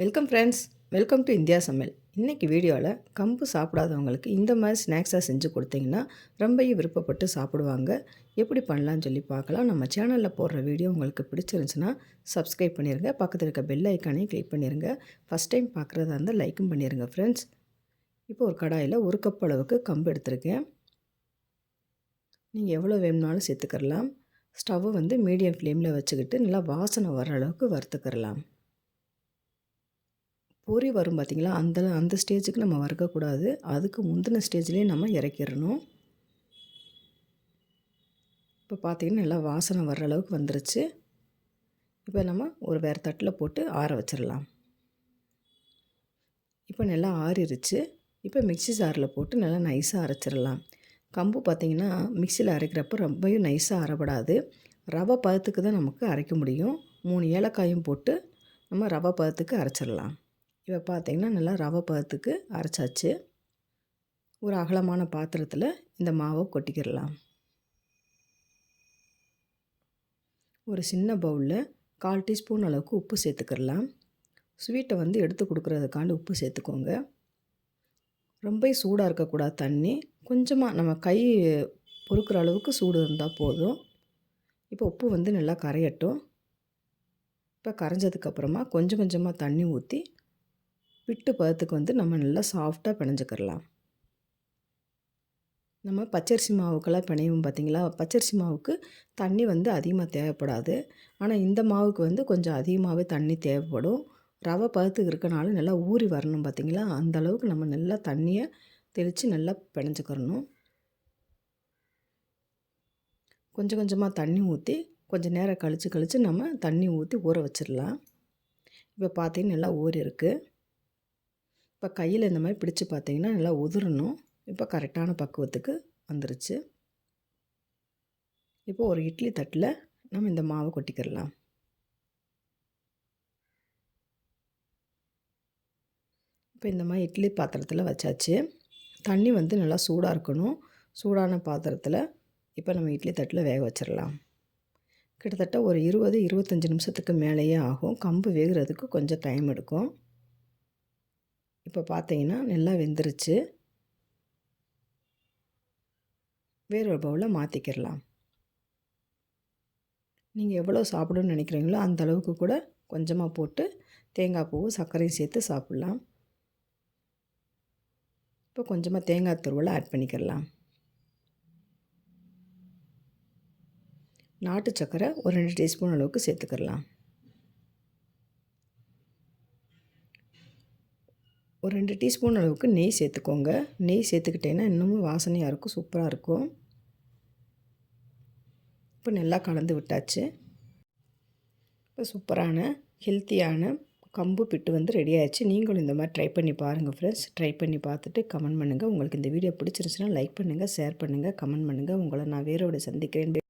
Welcome friends welcome to India சமையல் இன்றைக்கி வீடியோவில் கம்பு சாப்பிடாதவங்களுக்கு இந்த மாதிரி ஸ்நாக்ஸாக செஞ்சு கொடுத்தீங்கன்னா ரொம்பவும் விருப்பப்பட்டு சாப்பிடுவாங்க. எப்படி பண்ணலான்னு சொல்லி பார்க்கலாம். நம்ம சேனலில் போடுற வீடியோ உங்களுக்கு பிடிச்சிருந்துச்சுன்னா சப்ஸ்கிரைப் பண்ணிடுங்க பக்கத்தில் இருக்க பெல் ஐக்கானையும் கிளிக் பண்ணிடுங்க ஃபஸ்ட் டைம் பார்க்குறதா இருந்தால் லைக்கும் பண்ணிடுங்க ஃப்ரெண்ட்ஸ் இப்போ ஒரு கடாயில் ஒரு கப் அளவுக்கு கம்பு எடுத்திருக்கேன். நீங்கள் எவ்வளோ வேணும்னாலும் சேர்த்துக்கிறலாம். ஸ்டவ்வை வந்து மீடியம் ஃப்ளேமில் வச்சுக்கிட்டு நல்லா வாசனை வர அளவுக்கு வறுத்துக்கிறலாம். பொரி வரும் பார்த்திங்களா அந்த அந்த ஸ்டேஜுக்கு நம்ம வறுக்கக்கூடாது. அதுக்கு முந்தின ஸ்டேஜ்லேயே நம்ம இறக்கிடணும். இப்போ பார்த்திங்கன்னா நல்லா வாசனை வர்ற அளவுக்கு வந்துருச்சு. இப்போ நம்ம ஒரு வேறு தட்டில் போட்டு ஆற வச்சிடலாம். இப்போ நல்லா ஆறிடுச்சு இப்போ மிக்சி ஜாரில் போட்டு நல்லா நைஸாக அரைச்சிடலாம். கம்பு பார்த்திங்கன்னா மிக்சியில் அரைக்கிறப்ப ரொம்பவும் நைஸாக அரைப்படாது. ரவை பதத்துக்கு தான் நமக்கு அரைக்க முடியும். மூணு ஏலக்காயும் போட்டு நம்ம ரவை பதத்துக்கு அரைச்சிடலாம். இப்போ பார்த்திங்கன்னா நல்லா ரவை பதத்துக்கு அரைச்சாச்சு. ஒரு அகலமான பாத்திரத்தில் இந்த மாவை கொட்டிக்கிடலாம். ஒரு சின்ன பவுலில் கால் டீஸ்பூன் அளவுக்கு உப்பு சேர்த்துக்கிடலாம். ஸ்வீட்டை வந்து எடுத்து கொடுக்குறதுக்காண்டி உப்பு சேர்த்துக்கோங்க. ரொம்ப சூடாக இருக்கக்கூடாது தண்ணி. கொஞ்சமாக நம்ம கை பொறுக்கிற அளவுக்கு சூடு இருந்தால் போதும். இப்போ உப்பு வந்து நல்லா கரையட்டும். இப்போ கரைஞ்சதுக்கப்புறமா கொஞ்சம் கொஞ்சமாக தண்ணி ஊற்றி விட்டு பதத்துக்கு வந்து நம்ம நல்லா சாஃப்டாக பிணைஞ்சிக்கிறலாம் நம்ம பச்சரிசி மாவுக்கெல்லாம் பிணையும் பார்த்திங்களா? பச்சரிசி மாவுக்கு தண்ணி வந்து அதிகமாக தேவைப்படாது. ஆனால் இந்த மாவுக்கு வந்து கொஞ்சம் அதிகமாகவே தண்ணி தேவைப்படும். ரவை பதத்துக்கு இருக்கனால நல்லா ஊறி வரணும் பார்த்திங்களா? அந்த அளவுக்கு நம்ம நல்லா தண்ணியை தெளித்து நல்லா பிணைஞ்சிக்கிறணும் கொஞ்சம் கொஞ்சமாக தண்ணி ஊற்றி கொஞ்சம் நேரம் கழித்து கழித்து நம்ம தண்ணி ஊற்றி ஊற வச்சிடலாம். இப்போ பார்த்திங்கன்னா நல்லா ஊறி இருக்குது இப்போ கையில் இந்த மாதிரி பிடிச்சி பார்த்தீங்கன்னா நல்லா உதிரணும். இப்போ கரெக்டான பக்குவத்துக்கு வந்துருச்சு. இப்போ ஒரு இட்லி தட்டில் நம்ம இந்த மாவை கொட்டிக்கிடலாம். இப்போ இந்த மாதிரி இட்லி பாத்திரத்தில் வச்சாச்சு. தண்ணி வந்து நல்லா சூடாக இருக்கணும். சூடான பாத்திரத்தில் இப்போ நம்ம இட்லி தட்டில் வேக வச்சிடலாம். கிட்டத்தட்ட ஒரு இருபது இருபத்தஞ்சி நிமிஷத்துக்கு மேலேயே ஆகும். கம்பு வேகிறதுக்கு கொஞ்சம் டைம் எடுக்கும். இப்போ பார்த்தீங்கன்னா நல்லா வெந்துருச்சு. வேறொரு பவுலில் மாற்றிக்கிடலாம் நீங்கள் எவ்வளோ சாப்பிடணும்னு நினைக்கிறீங்களோ அந்த அளவுக்கு கூட கொஞ்சமாக போட்டு தேங்காய் பூவும் சர்க்கரையும் சேர்த்து சாப்பிட்லாம். இப்போ கொஞ்சமாக தேங்காய் துருவலை ஆட் பண்ணிக்கிடலாம். நாட்டு சர்க்கரை ஒரு ரெண்டு டீஸ்பூன் அளவுக்கு சேர்த்துக்கிடலாம். ஒரு ரெண்டு டீஸ்பூன் அளவுக்கு நெய் சேர்த்துக்கோங்க. நெய் சேர்த்துக்கிட்டேன்னா இன்னமும் வாசனையாக இருக்கும் சூப்பராக இருக்கும். இப்போ நல்லா கலந்து விட்டாச்சு. இப்போ சூப்பரான ஹெல்த்தியான கம்பு பிட்டு வந்து ரெடி ஆயிடுச்சு. நீங்களும் இந்த மாதிரி ட்ரை பண்ணி பாருங்கள் ஃப்ரெண்ட்ஸ் ட்ரை பண்ணி பார்த்துட்டு கமெண்ட் பண்ணுங்கள் உங்களுக்கு இந்த வீடியோ பிடிச்சிருந்துச்சுன்னா லைக் பண்ணுங்கள் ஷேர் பண்ணுங்கள் கமெண்ட் பண்ணுங்கள் உங்களை நான் வேறோட சந்திக்கிறேன்.